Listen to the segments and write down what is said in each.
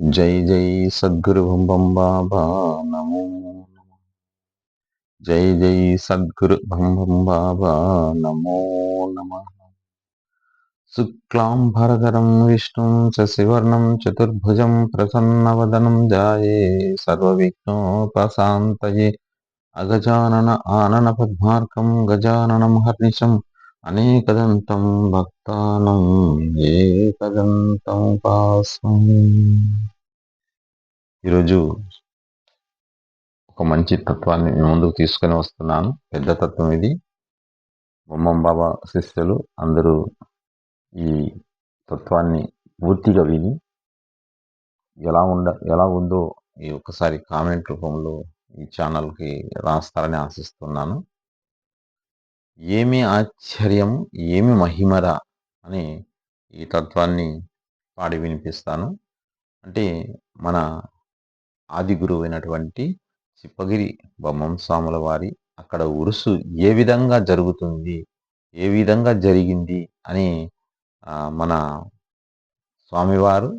జై జై సద్గురు భం బాబా నమో జై జై సద్గురు భం బాబా నమో నమ. శుక్లాంబరధరం విష్ణుం శశివర్ణం చతుర్భుజం ప్రసన్నవదనం జాయే సర్వవిఘ్నోపశాంతయే. అగజానన ఆనన పద్మార్కం గజాననం హర్నిశం అనేకదంతం భక్తానం ఏకదంతం పాసం ఈరోజు ఒక మంచి తత్వాన్ని ముందుకు తీసుకొని వస్తున్నాను. పెద్ద తత్వం ఇది. బొమ్మం బాబా శిష్యులు అందరూ ఈ తత్వాన్ని పూర్తిగా విని ఎలా ఉండ ఎలా ఉందో ఈ ఒక్కసారి కామెంట్ రూపంలో ఈ ఛానల్కి రాస్తారని ఆశిస్తున్నాను. ఏమి ఆశ్చర్యం ఏమి మహిమరా అని ఈ తత్వాన్ని పాడి వినిపిస్తాను. అంటే మన ఆది గురువు అయినటువంటి చిప్పగిరి బొమ్మం స్వాముల వారి అక్కడ ఉరుసు ఏ విధంగా జరుగుతుంది ఏ విధంగా జరిగింది అని మన స్వామివారు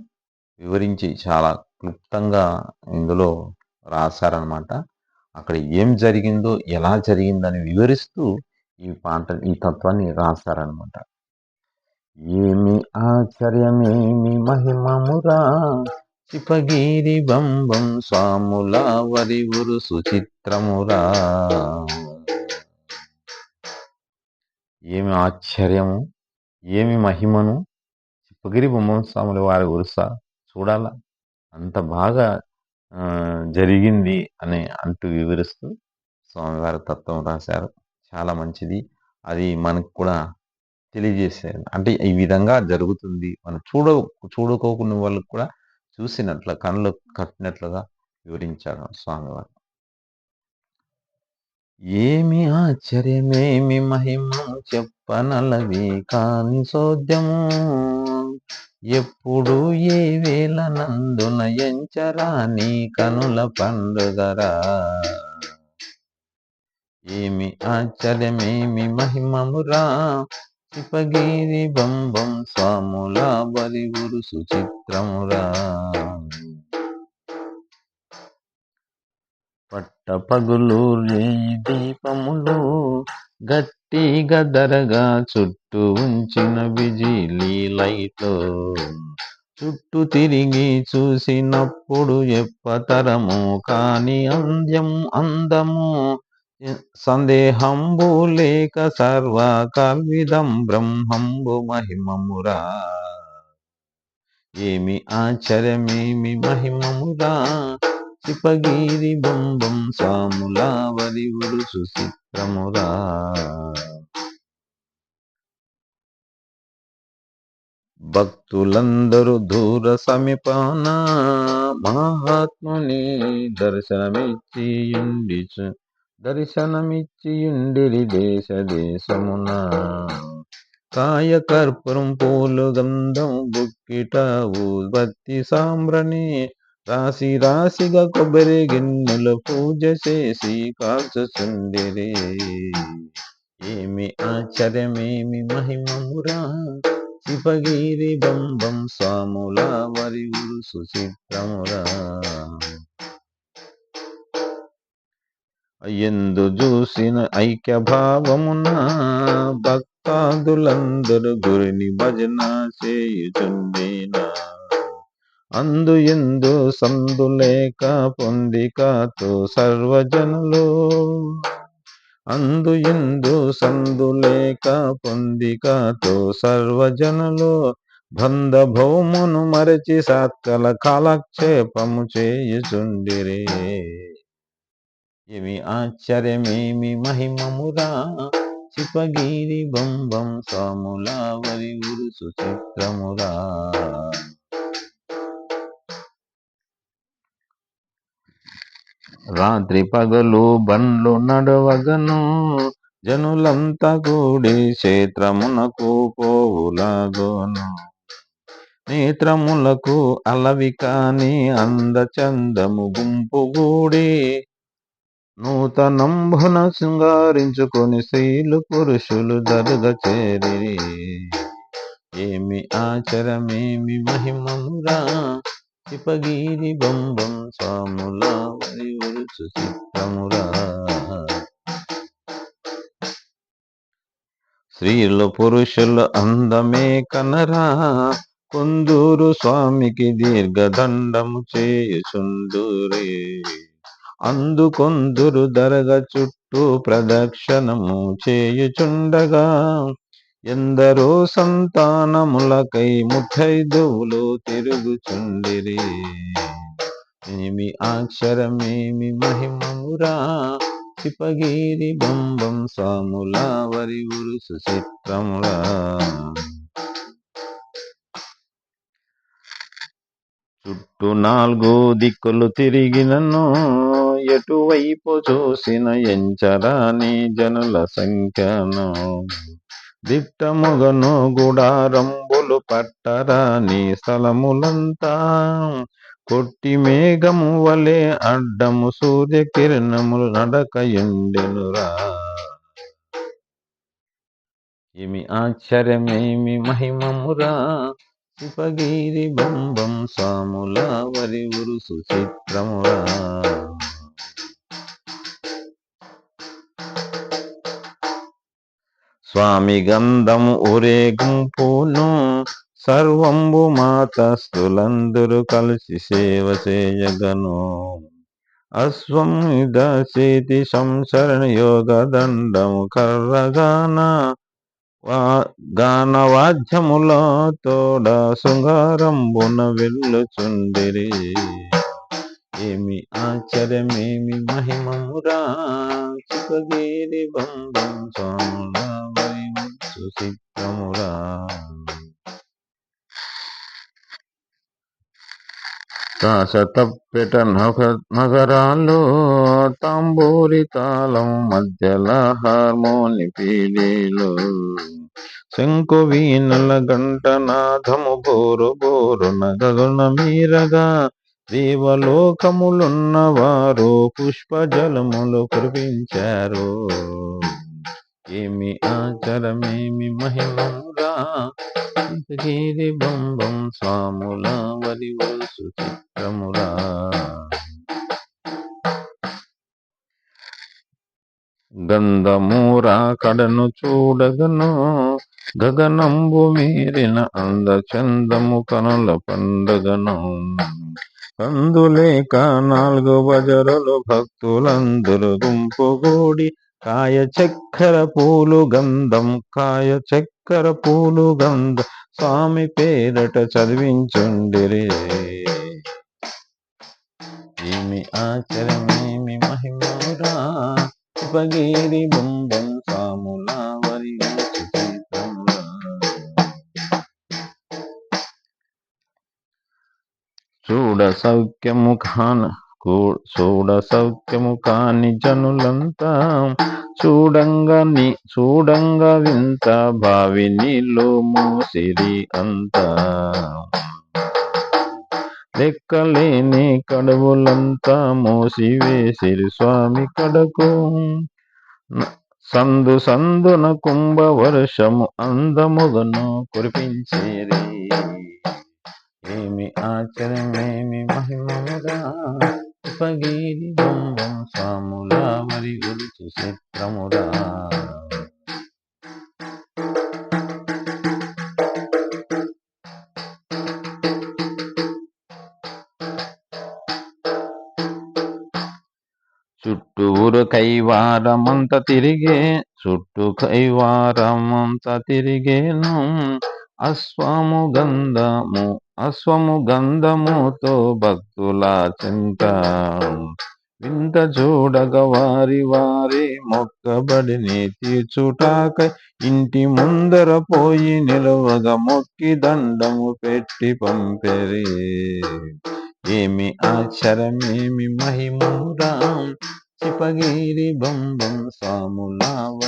వివరించి చాలా క్లుప్తంగా ఇందులో రాశారనమాట అక్కడ ఏం జరిగిందో ఎలా జరిగిందని వివరిస్తూ ఈ పాట ఈ తత్వాన్ని రాస్తారనమాట ఏమి ఆశ్చర్యమేమి మహిమమురా? చిపగిరి బంబం స్వాముల వరి గురు సుచిత్రమురా ఏమి ఆశ్చర్యము? ఏమి మహిమను? చిప్పగిరి బొమ్మం స్వాముల వారి ఉరుస? చూడాల? అంత బాగా జరిగింది అని అంటూ వివరిస్తూ స్వామివారి తత్వం రాశారు. చాలా మంచిది. అది మనకు కూడా తెలియజేసేది. అంటే ఈ విధంగా జరుగుతుంది. మనం చూడ చూడుకోకున్న వాళ్ళకు కూడా చూసినట్ల కళ్ళు కట్టినట్లుగా వివరించారు స్వామివారు. ఏమి ఆశ్చర్యమేమి మహిమ చెప్పనలవి కాని సోద్యము ఎప్పుడు ఏ వేళ నందున ఎంచరా నీ కనుల పండుగరా. ఏమి ఆశ్చర్యమేమి మహిమమురా? శిపగిరి బంబం స్వాముల బలి సుచిత్రమురా. పట్ట పగులు రేయి దీపములు గట్టి గదరగా చుట్టూ ఉంచిన బిజిలీ లైట్ చుట్టూ తిరిగి చూసినప్పుడు ఎప్పతరము కాని అంద్యం అందము సందేహంబు లేక సర్వ కల్విదం బ్రహ్మంబు మహిమమురా. ఏమి ఆశ్చర్యమేమి మహిమమురా. చిపగిరి బొంబం స్వాముల వరి సుచిత్రమురా. భక్తులందరూ దూర సమీపాన. మహాత్ముని దర్శనమిచ్చియుండి దర్శనమిచ్చియుండిరి దేశ దేశమున కాయ కర్పూరం పూలు గంధం బుక్కిట ఉత్పత్తి సాంబ్రని రాసి రాశిగా కొబ్బరి గిన్నెలు పూజ చేసి కాల్చుచుండిరి. ఏమి ఆశ్చర్యమేమి మహిమమురా. శివగిరి బంబం స్వాముల వరి ఉరు సుచిత్రమురా ఎందు చూసిన ఐక్య భావమున భక్తాదులందరూ గురిని భజన చేయుచుండేనా? అందు ఎందు సందులేక పొందికతో సర్వజనులు అందు ఎందు సందులేక పొందికతో సర్వజనులు బంధభౌమును మరచి సాత్కల కాలక్షేపము చేయుచుండిరే. ఏమి ఆశ్చర్యమేమి మహిమమురా? చిపగిరి బొంబం స్వాముల వరి ఉరు సుచిత్రమురా రాత్రి పగలు బండ్లు నడవగను జనులంతా కూడి క్షేత్రమునకు పోవులాగోను. నేత్రములకు అలవి కాని అందచందము గుంపు గూడి నూతనంభున శృంగారించుకొని స్త్రీలు పురుషులు దరుగ చేరి ఏమి ఆచరమేమి మహిమమురా చిపగిరి బొంబం స్వాముల వరి ఉరుచు చిత్రమురా స్త్రీలు పురుషులు అందమే కనరా? కొందూరు స్వామికి దీర్ఘదండము చేయుచుండురే అందుకొందురు దరగ చుట్టూ ప్రదక్షిణము చేయుచుండగా ఎందరో సంతానములకై ముఖైదువులు తిరుగుచుండిరి. ఏమి ఆక్షరమేమి మహిమమురా చిపగిరి బంబం సాముల వరి ఉరు సుచిత్రముల చుట్టూ నాలుగు దిక్కులు తిరిగినను ఎటువైపు చూసిన ఎంచరాని జనుల సంఖ్యను దిట్టముగను గుడారంబులు పట్టరాని స్థలములంతా కొట్టి మేఘము వలె అడ్డము సూర్యకిరణములు నడకయుండెనురా ఏమి ఆశ్చర్యమేమి మహిమమురా? శిపగిరి బంబం సాముల వరి ఉరుసు చిత్రమురా. స్వామి గంధము ఊరేగింపును సర్వంబు మాతస్తులందరూ కలిసి సేవ చేయగను. అశ్వం చేతి సంసరణ యోగ దండము కర్రగాన గానవాద్యములో తోడ శృంగారంబున వెళ్ళుచుండిరి. ఏమి ఆశ్చర్యమేమి మహిమమురా? చిపగిరి బంబం స్వాముల వైముచ్చు చిత్రమురా తప్పెట నగరాలు తాంబూరి తాళం మధ్యల హార్మోని పీడీలు శంకు వీణల గంటనాథము బోరు బోరు నగగుణ మీరగా దేవలోకములున్నవారు పుష్పజలములు కురిపించారు. ఏమి ఆచరమేమి మహిమమురా గిరి బంబం స్వాముల వరి వరుసు చిత్రమురా. గంధమూరా కడను చూడగను గగనంబు మీరిన అంద చందము కనుల పండగను కందులేక నాలుగు బజరులు భక్తులందరూ గుంపుగూడి కాయ చక్కెర పూలు గంధం కాయ చక్కెర పూలు గంధం. స్వామి పేరట చదివించుండిరి. ఏమి ఆచరమేమి మహిమరా ఉపగిరి బొంబం సాముల చూడ సౌఖ్యము ఖాన చూడ సౌఖ్యము కాని జనులంతా చూడంగా నీ చూడంగా వింత బావి నీళ్ళు మూసిరి అంతా. లెక్కలేని కడువులంతా మోసివేసిరి స్వామి కడకు. సందు సందున కుంభ వర్షము అందముగను కురిపించేరి. ఏమి ఆచరణేమి మహిమముగా? ఉపగిరి స్వాముల మరి ఉరుచు చిత్రమురా చుట్టూరు కైవారమంత తిరిగే చుట్టూ కైవారమంత తిరిగేను. అశ్వము గంధము అశ్వము గంధముతో భక్తుల చింత. వింత చూడగ వారి వారి మొక్కబడిని తీర్చుటాక ఇంటి ముందర పోయి నిలవగా మొక్కి దండము పెట్టి పంపెరి. ఏమి ఆశ్చర్యమేమి మహిమూరా. చిపగిరి బొంబం సాములా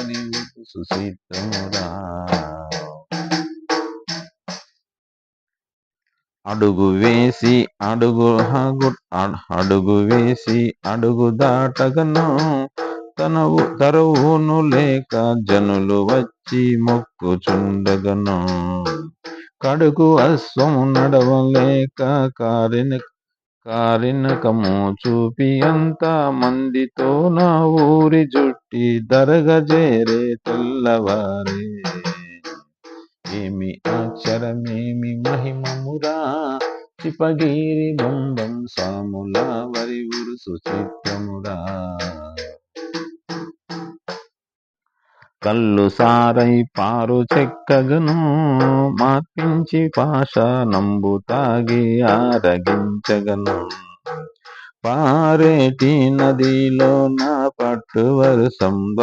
సుశీతమురా అడుగు వేసి అడుగు అడుగు వేసి అడుగు దాటగను. తనవు తరువును లేక జనులు వచ్చి మొక్కుచుండగను. కడుగు అశ్వము నడవలేక కారిన కారినకము చూపి అంత మందితో నా ఊరి జుట్టి దరగజేరే తెల్లవారే. ఏమి అక్షరమేమి మహిమమురా? చిపగిరి బొంబం సాముల వరి ఉరుసు చిత్రమురా. కళ్ళు సారై పారు చెక్కగను మార్పించి పాష నంబు తాగి ఆరగించగను. పారేటి నదిలో నా పట్టు వరుసం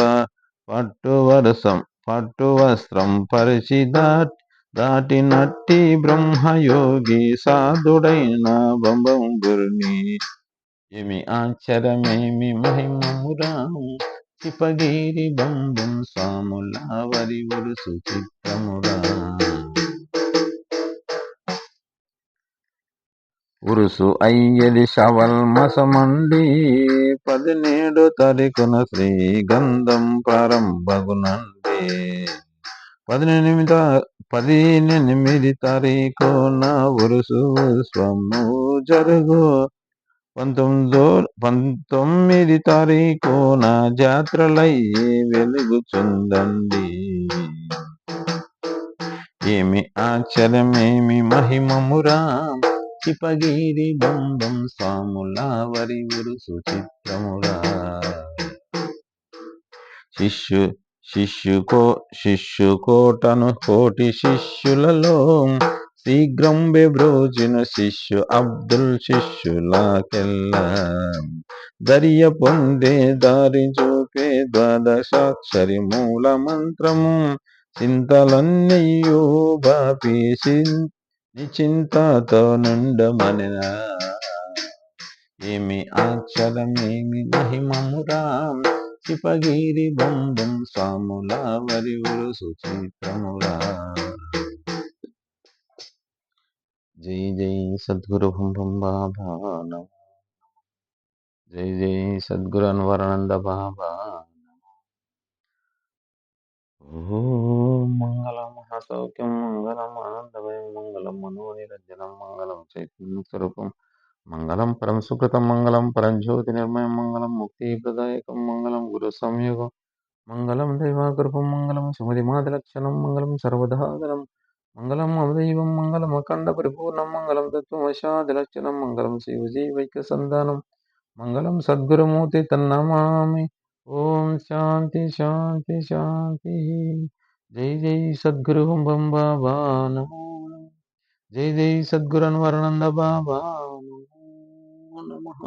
పట్టు వరుసం పట్టు వస్త్రం పరిచి దాటి దాటినట్టి బ్రహ్మయోగి సాధుడైన బంబంబుర్ని ఏమి ఆశ్చర్యమేమి మహిమమురా చిపగిరి బంబం స్వాముల వరి ఉరుసు చిత్తమురా ఉరుసు అయ్యది శవల్మసమండి. పదినేడు తారీఖున శ్రీగంధం ప్రారంభగునండి పదినెనిమిద పదినెనిమిది తారీఖున ఉరుసు స్వము జరుగు. పంతొమ్మిదో పంతొమ్మిది తారీఖున జాత్రలయ్యి వెలుగుచుందండి. ఏమి ఆశ్చర్యమేమి మహిమమురా. చిపగిరి బంబం స్వాముల వరి ఉరుసు చిత్రమురా శిష్యు శిష్యుకో శిష్యుకోటను కోటి శిష్యులలో శీఘ్రం బెబ్రోజిన శిష్యు అబ్దుల్ శిష్యులాకెల్ల. దర్య పొందే దారి చూపే ద్వాదశాక్షరి మూల మంత్రము చింతలన్నయ్యో బాపి నిచింతతో నుండమనినా? ఏమి అక్షరమేమి మహిమమురా? చిపగిరి బొంబం స్వాముల వరి ఉరుసు చిత్రమురా జై జై సద్గురు బొంబం బాబా జై జై సద్గురు అన్వరానంద బాబా ఓ ஓம் மங்களம் மகாசௌக்கியம் மங்களம் ஆனந்தமயம் மங்களம் மனோநிரஞ்சனம் மங்களம் சைத்தன்ய சுரூபம் மங்களம் பரம் சுகிருதம் மங்களம் பரஞ்சோதி நிர்மயம் மங்களம் முக்தி பிரதாயகம் மங்களம் குரு சம்யோகம். மங்களம் தெய்வாகிருபம் மங்களம் சுமதி மாதலட்சணம் மங்களம் சர்வதாதனம். மங்களம் அவதெய்வம் மங்களம் அகண்ட பரிபூர்ணம் மங்களம் தத்துவசாதிலட்சணம் மங்களம் சிவஜி வைக்க சந்தானம். மங்களம் சத்குருமூர்த்தி தன்னமாமி. ஓம் சாந்தி சாந்தி சாந்தி. జై జై సద్గురు బం బాబా నమో జై జై సద్గురు అన్వరానంద బాబా నమో నమః.